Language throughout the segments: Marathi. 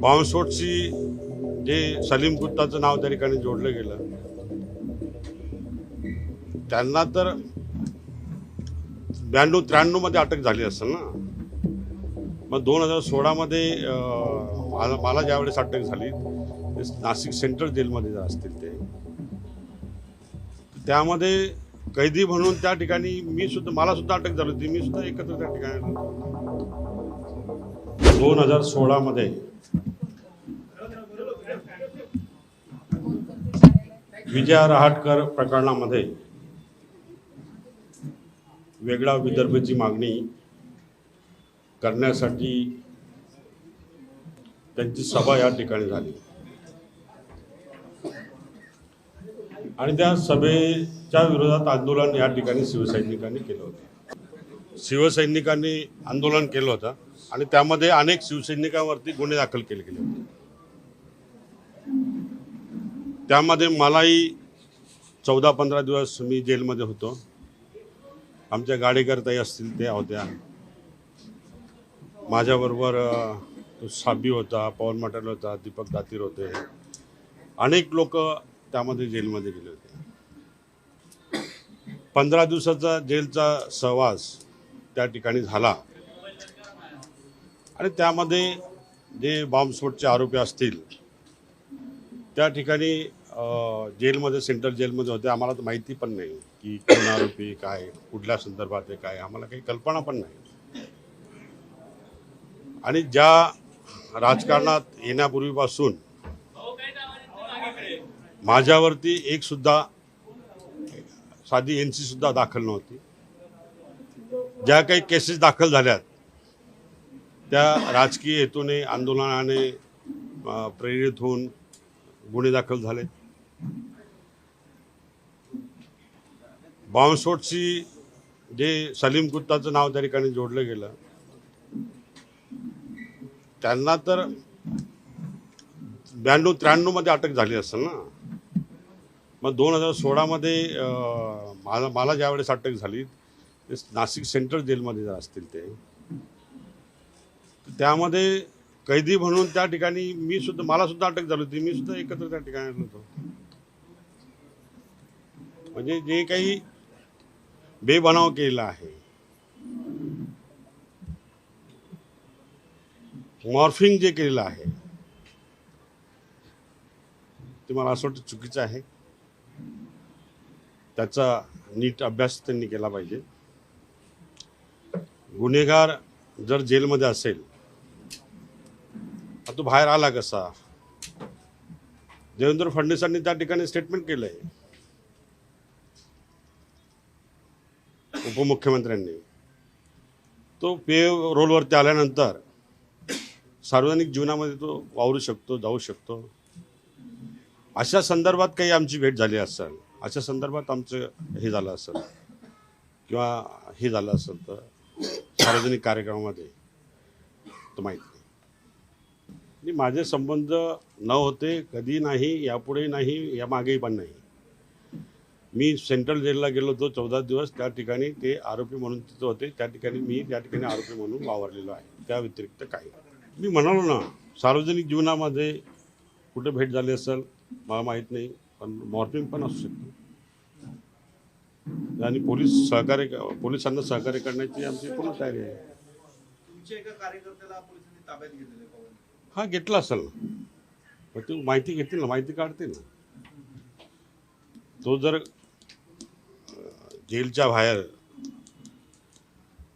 बॉम्बस्फोटची जे सलीम कुत्ताचं नाव त्या ठिकाणी जोडलं गेलं. त्यांना तर ब्याण्णव त्र्याण्णवमध्ये अटक झाली असेल ना? मग दोन हजार सोळामध्ये मला मला ज्यावेळेस अटक झाली ते नाशिक सेंट्रल जेलमध्ये असतील ते. त्यामध्ये कैदी म्हणून त्या ठिकाणी मी सुद्धा मला सुद्धा अटक झाली होती. मी सुद्धा एकत्र त्या ठिकाणी दोन हजार सोळामध्ये. विजया रहाटकर प्रकरणामध्ये वेगळा विदर्भची मागणी करण्यासाठी त्यांची सभा या ठिकाणी झाली. आणि त्या सभेच्या विरोधात आंदोलन या ठिकाणी शिवसैनिकांनी केलं होतं. शिवसैनिकांनी आंदोलन केलं होतं आणि त्यामध्ये अनेक शिवसैनिकांवरती गुन्हे दाखल केले गेले होते. त्यामध्ये मलाही चौदा पंधरा दिवस मी जेलमध्ये होतो. आमच्या गाडेकरताई असतील त्या होत्या. माझ्याबरोबर तो साबी होता पवन मटेल होता दीपक दातीर होते. अनेक लोक त्यामध्ये जेलमध्ये गेले होते. पंधरा दिवसाचा जेलचा सहवास त्या ठिकाणी झाला. आणि त्यामध्ये जे बॉम्बस्फोटचे आरोपी असतील त्या ठिकाणी जेलमध्ये सेंट्रल जेलमध्ये होते. आम्हाला तर माहिती पण नाही की कोण आरोपी काय कुठल्या संदर्भात आहे काय आम्हाला काही कल्पना पण नाही. आणि ज्या राजकारणात येण्यापूर्वीपासून माझ्यावरती एक सुद्धा साधी एन सी सुद्धा दाखल नव्हती. ज्या काही केसेस दाखल झाल्यात त्या राजकीय हेतूने आंदोलनाने प्रेरित होऊन गुन्हे दाखल झाले. बॉम्बस्फोटशी जे सलीम कुत्ताचं नाव त्या ठिकाणी जोडलं गेलं त्यांना तर ब्याण्णव त्र्याण्णवमध्ये अटक झाली असेल ना? मग दोन हजार सोळामध्ये मला मला ज्यावेळेस अटक झाली नाशिक सेंट्रल जेलमध्ये जर असतील ते त्यामध्ये कैदी म्हणून त्या ठिकाणी मी सुद्धा मला सुद्धा अटक झाली होती. मी सुद्धा एकत्र त्या ठिकाणी आलो होतो. म्हणजे जे काही बेबनाव केलेला आहे मॉर्फिंग जे केलेलं आहे ते मला असं वाटतं चुकीचं आहे. त्याचा नीट अभ्यास त्यांनी केला पाहिजे. गुन्हेगार जर जेलमध्ये असेल तो बाहेर आला कसा? देवेंद्र फडणवीसांनी त्या ठिकाणी स्टेटमेंट केलंय. उपमुख्यमंत्र्यांनी. तो पे रोलवरती आल्यानंतर सार्वजनिक जीवनामध्ये तो वावरू शकतो जाऊ शकतो. अशा संदर्भात काही आमची भेट झाली असेल अशा संदर्भात आमचं हे झालं असेल किंवा हे झालं असेल तर सार्वजनिक कार्यक्रमामध्ये. तो माहीत नाही. माझे संबंध न होते कधी नाही यापुढे नाही या मागेही पण नाही. मी सेंट्रल जेलला गेलो होतो चौदा दिवस. त्या ठिकाणी ते आरोपी म्हणून तिथं होते. त्या ठिकाणी मी त्या ठिकाणी आरोपी म्हणून वावरलेलो आहे. त्या व्यतिरिक्त काही मी म्हणालो ना सार्वजनिक जीवनामध्ये कुठे भेट झाली असेल मला माहीत नाही पण मॉर्फिंग पण असू शकतो. आणि पोलीस सहकार्य पोलिसांना सहकार्य करण्याची आमची पूर्ण तयारी आहे. हा घेतला असेल ना. तू माहिती घेतील ना माहिती काढते ना. तो जर जेलच्या बाहेर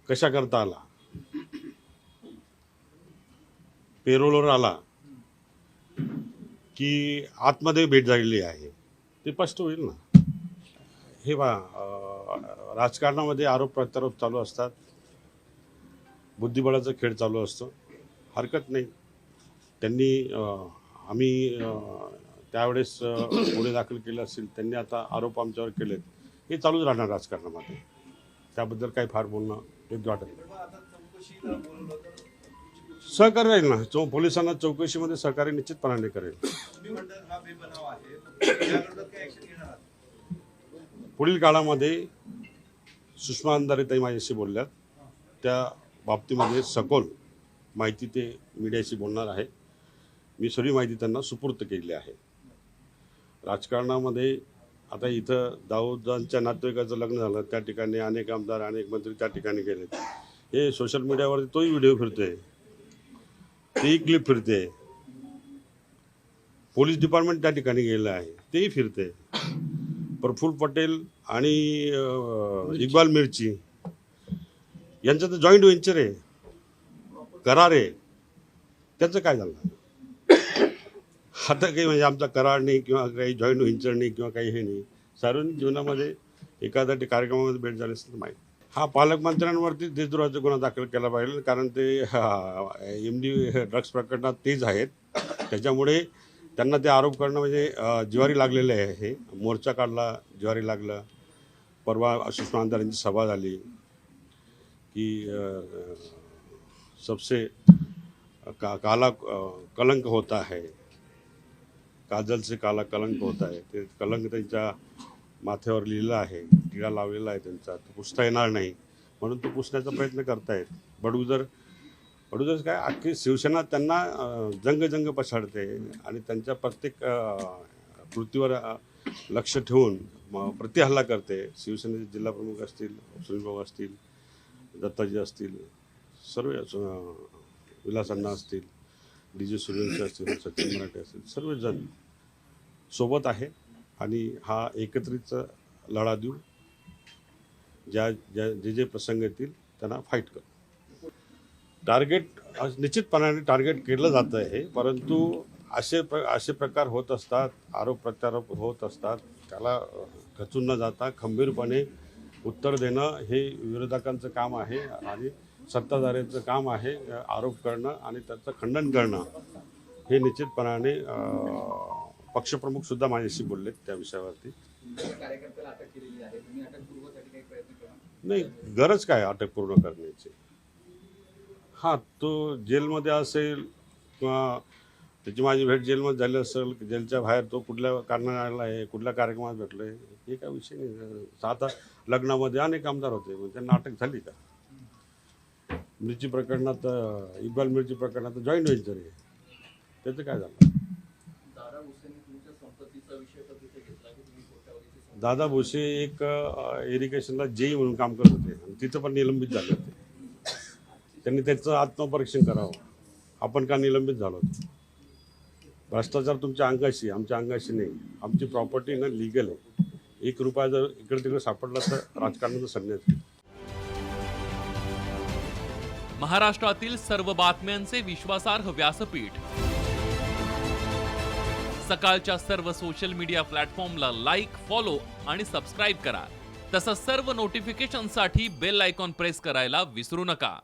कशा करता आला? पेरोलवर आला की आतमध्ये भेट झालेली आहे ते स्पष्ट होईल ना. हे बा राजकारणामध्ये आरोप प्रत्यारोप चालू असतात. बुद्धिबळाचा खेळ चालू असतो. हरकत नाही. त्यांनी आम्ही त्यावेळेस गुन्हे दाखल केले असतील त्यांनी आता आरोप आमच्यावर केलेत. हे चालूच राहणार राजकारणामध्ये. त्याबद्दल काही फार बोलणं योग्य वाटत नाही. सहकार्य राहील ना? चौ पोलिसांना चौकशीमध्ये सहकार्य निश्चितपणाने करेल. पुढील काळामध्ये सुषमा अंधारे ताई माझ्याशी बोलल्यात. त्या बाबतीमध्ये सखोल माहिती ते मीडियाशी बोलणार आहे मी सर्व माहिती त्यांना सुपूर्त केली आहे. राजकारणामध्ये आता इथं दाऊदांच्या नातेवाईकाचं लग्न झालं. त्या ठिकाणी अनेक आमदार अनेक मंत्री त्या ठिकाणी गेलेत हे सोशल मीडियावरती तोही व्हिडिओ फिरतोय. तेही क्लिप फिरते पोलीस डिपार्टमेंट त्या ठिकाणी गेलं आहे. तेही फिरते प्रफुल्ल पटेल आणि इक्बाल मिर्ची यांचं तर जॉईंट व्हेंचर आहे. करार आहे. त्याचं काय झालं? आता काही म्हणजे आमचा करार नाही किंवा काही जॉईंट व्हेंचर नाही किंवा काही हे नाही. सार्वजनिक जीवनामध्ये एखाद्या कार्यक्रमामध्ये भेट झाली असेल तर माहीत. हा पालकमंत्र्यांवरती देशद्रोहाचा गुन्हा दाखल केला पाहिजे कारण ते एम डी ड्रग्स प्रकरणात तेच आहेत. त्याच्यामुळे त्यांना ते आरोप करणं म्हणजे ज्वारी लागलेले आहे हे. मोर्चा काढला ज्वारी लागलं. परवा सुषमा आमदारांची सभा झाली की सबसे का काला कलंक होता है. काजल से काला कलंक होत आहे ते कलंक त्यांच्या माथ्यावर लिहिलं आहे. टिळा लावलेला आहे त्यांचा. तो पुसता येणार नाही. म्हणून तो पुसण्याचा प्रयत्न करतायत. बडगुजर बडगुजर काय अख्खी शिवसेना त्यांना जंग जंग पछाडते आणि त्यांच्या प्रत्येक कृतीवर लक्ष ठेवून म- प्रतिहल्ला करते. शिवसेनेचे जिल्हा प्रमुख असतील सुनील असतील दत्ताजी असतील सर्व विलासांना असतील डी जे सुरेंद्र असतील सचिन मराठे असतील सर्वजण सोबत आहे आणि हा एकत्रित लढा देऊ ज्या ज्या जे जे प्रसंग येतील त्यांना फाईट करू टार्गेट निश्चितपणाने टार्गेट केलं जातं आहे परंतु असे प्र असे प्रकार होत असतात आरोप प्रत्यारोप होत असतात त्याला खचून न जाता खंबीरपणे उत्तर देणं हे विरोधकांचं काम आहे आणि सत्ताधाऱ्यांचं काम आहे आरोप करणं आणि त्याचं खंडन करणं हे निश्चितपणाने अ, पक्षप्रमुखसुद्धा माझ्याशी बोललेत त्या विषयावरती. नाही गरज काय अटक पूर्ण करण्याची? हां तो जेलमध्ये असेल किंवा त्याची माझी भेट जेलमध्ये झाली असेल जेलच्या बाहेर तो कुठल्या कारणाने आला आहे कुठल्या कार्यक्रमात भेटलो आहे हे काय विषय नाही. आता लग्नामध्ये अनेक आमदार होते मग त्यांना अटक झाली का? मिरची प्रकरणात अं, इक्बाल मिरची प्रकरणात जॉईंट व्हेंचर आहे. त्याचं काय झालं? दादा तर भोसे एक इरिगेशनला जेई म्हणून काम करत होते आणि तिथं पण निलंबित झाले. त्यांनी त्याचं आत्मपरीक्षण करावं. आपण का निलंबित झालो? भ्रष्टाचार तुमच्या अंगाशी आमच्या अंगाशी नाही. आमची प्रॉपर्टी ना लिगल आहे. एक रुपया जर इकडे तिकडे सापडला तर राजकारणाचा संन्यास महाराष्ट्रातील सर्व बातम्यांचे विश्वासार्ह व्यासपीठ. सकाळच्या सर्व सोशल मीडिया प्लॅटफॉर्मला लाईक फॉलो आणि सबस्क्राईब करा. तसंच सर्व नोटिफिकेशनसाठी बेल आयकॉन प्रेस करायला विसरू नका.